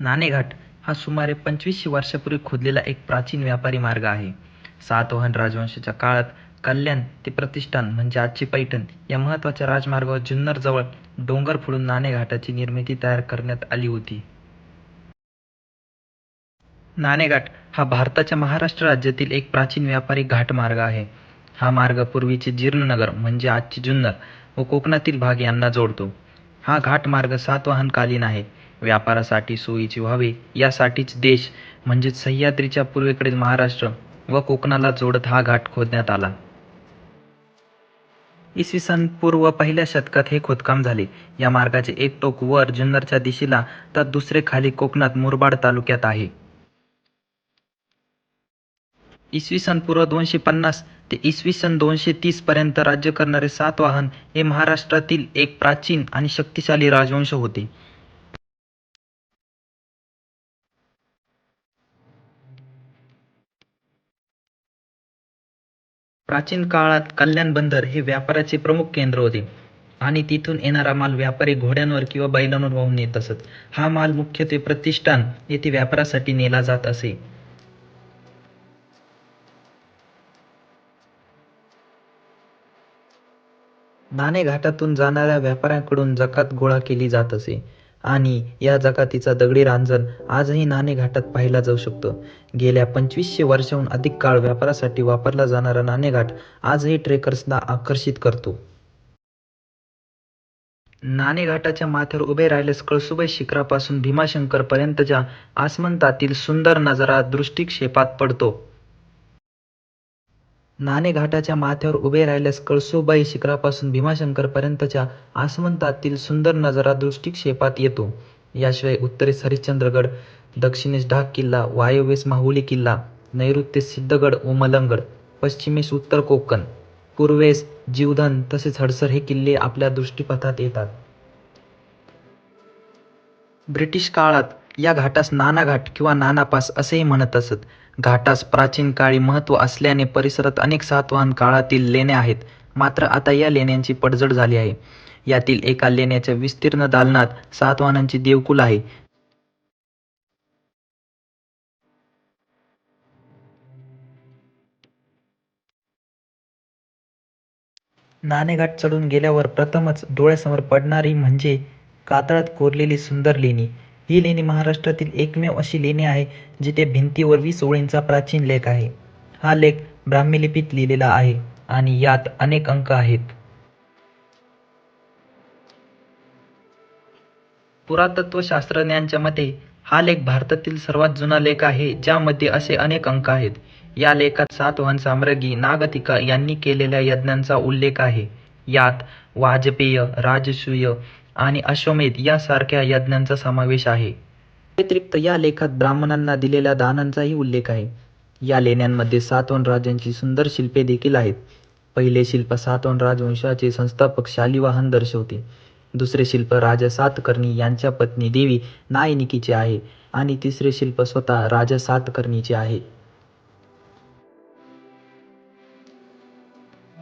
नाणेघाट हा सुमारे पंचवीसशे वर्षापूर्वी खोदलेला एक प्राचीन व्यापारी मार्ग आहे. सातवाहन राजवंशाच्या काळात कल्याण ते प्रतिष्ठान म्हणजे आजची पैठण या महत्त्वाच्या राजमार्गावर जुन्नरजवळ डोंगर फोडून नाणेघाटाची निर्मिती तयार करण्यात आली होती. नाणेघाट हा भारताच्या महाराष्ट्र राज्यातील एक प्राचीन व्यापारी घाटमार्ग आहे. हा मार्ग पूर्वीचे जीर्णनगर म्हणजे आजचे जुन्नर व कोकणातील भाग यांना जोडतो. हा घाटमार्ग सातवाहनकालीन आहे. व्यापारासाठी सोयीचे व्हावे यासाठीच देश म्हणजेच सह्याद्रीच्या पूर्वेकडील महाराष्ट्र व कोकणाला जोडत हा घाट खोदण्यात आला. इसवी सन पूर्व पहिल्या शतकात हे खोदकाम झाले. या मार्गाचे एक टोक वर जुन्नरच्या दिशेला तर दुसरे खाली कोकणात मुरबाड तालुक्यात आहे. इसवी सन पूर्व दोनशे पन्नास ते इसवी सन दोनशे तीस पर्यंत राज्य करणारे सातवाहन हे महाराष्ट्रातील एक प्राचीन आणि शक्तिशाली राजवंश होते. प्राचीन काळात कल्याण बंदर हे व्यापाराचे प्रमुख केंद्र होते आणि तिथून येणारा माल व्यापारी घोड्यांवर किंवा बैलांवर वाहून येत असत. हा माल मुख्यत्वे प्रतिष्ठान येथे व्यापारासाठी नेला जात असे. नाणेघाटातून जाणाऱ्या व्यापाऱ्यांकडून जकात गोळा केली जात असे आणि या जकातीचा दगडी रांजण आजही नाणेघाटात पाहिला जाऊ शकतो. गेल्या पंचवीसशे वर्षाहून अधिक काळ व्यापारासाठी वापरला जाणारा नाणेघाट आजही ट्रेकर्सना आकर्षित करतो. नाणेघाटाच्या माथ्यावर उभे राहिल्यास कळसुबाई शिखरापासून भीमाशंकरपर्यंतच्या आसमंतातील सुंदर नजारा दृष्टिक्षेपात पडतो. नाणेघाटाच्या माथ्यावर उभे राहिल्यास कळसूबाई शिखरापासून भीमाशंकरपर्यंतच्या आसमंतातील सुंदर नजारा दृष्टिक्षेपात येतो. याशिवाय उत्तरेस हरिश्चंद्रगड, दक्षिणेस ढाक किल्ला, वायव्येस माहुली किल्ला, नैऋत्येस सिद्धगड व मलंगड, पश्चिमेस उत्तर कोकण, पूर्वेस जीवधन तसेच हडसर हे किल्ले आपल्या दृष्टिपथात येतात. ब्रिटिश काळात या घाटास नानाघाट किंवा नानापास असेही म्हणत असत. घाटास प्राचीन काळी महत्त्व असल्याने परिसरात अनेक सातवाहन काळातील लेण्या आहेत. मात्र आता या लेण्यांची पडझड झाली आहे. यातील एका लेण्याच्या विस्तीर्ण दालनात सातवाहनांची देवकुल आहे. नाणेघाट चढून गेल्यावर प्रथमच डोळ्यासमोर पडणारी म्हणजे कातळात कोरलेली सुंदर लेणी. ही लेणी महाराष्ट्रातील एकमेव अशी लेणी आहे जिथे भिंतीवर वीस ओळींचा प्राचीन लेख आहे. हा लेख ब्राह्मी लिपीत लिहिलेला आहे आणि यात अनेक अंक आहेत. पुरातत्वशास्त्रज्ञांच्या मते हा लेख भारतातील सर्वात जुना लेख आहे ज्यामध्ये असे अनेक अंक आहेत. या लेखात सातवाहन सम्राज्ञी नागतिका यांनी केलेल्या यज्ञांचा उल्लेख आहे. यात वाजपेय, राजसूय आणि अश्वमेध यासारख्या यज्ञांचा समावेश आहे. व्यतिरिक्त या लेखात ब्राह्मणांना दिलेल्या दानांचाही उल्लेख आहे. या लेण्यांमध्ये सातवन राजांची सुंदर शिल्पे देखील आहेत. पहिले शिल्प सातवन राजवंशाचे संस्थापक शालिवाहन दर्शवते. दुसरे शिल्प राजा सातकर्णी यांच्या पत्नी देवी नायनिकीचे आहे आणि तिसरे शिल्प स्वतः राजा सातकर्णीचे आहे.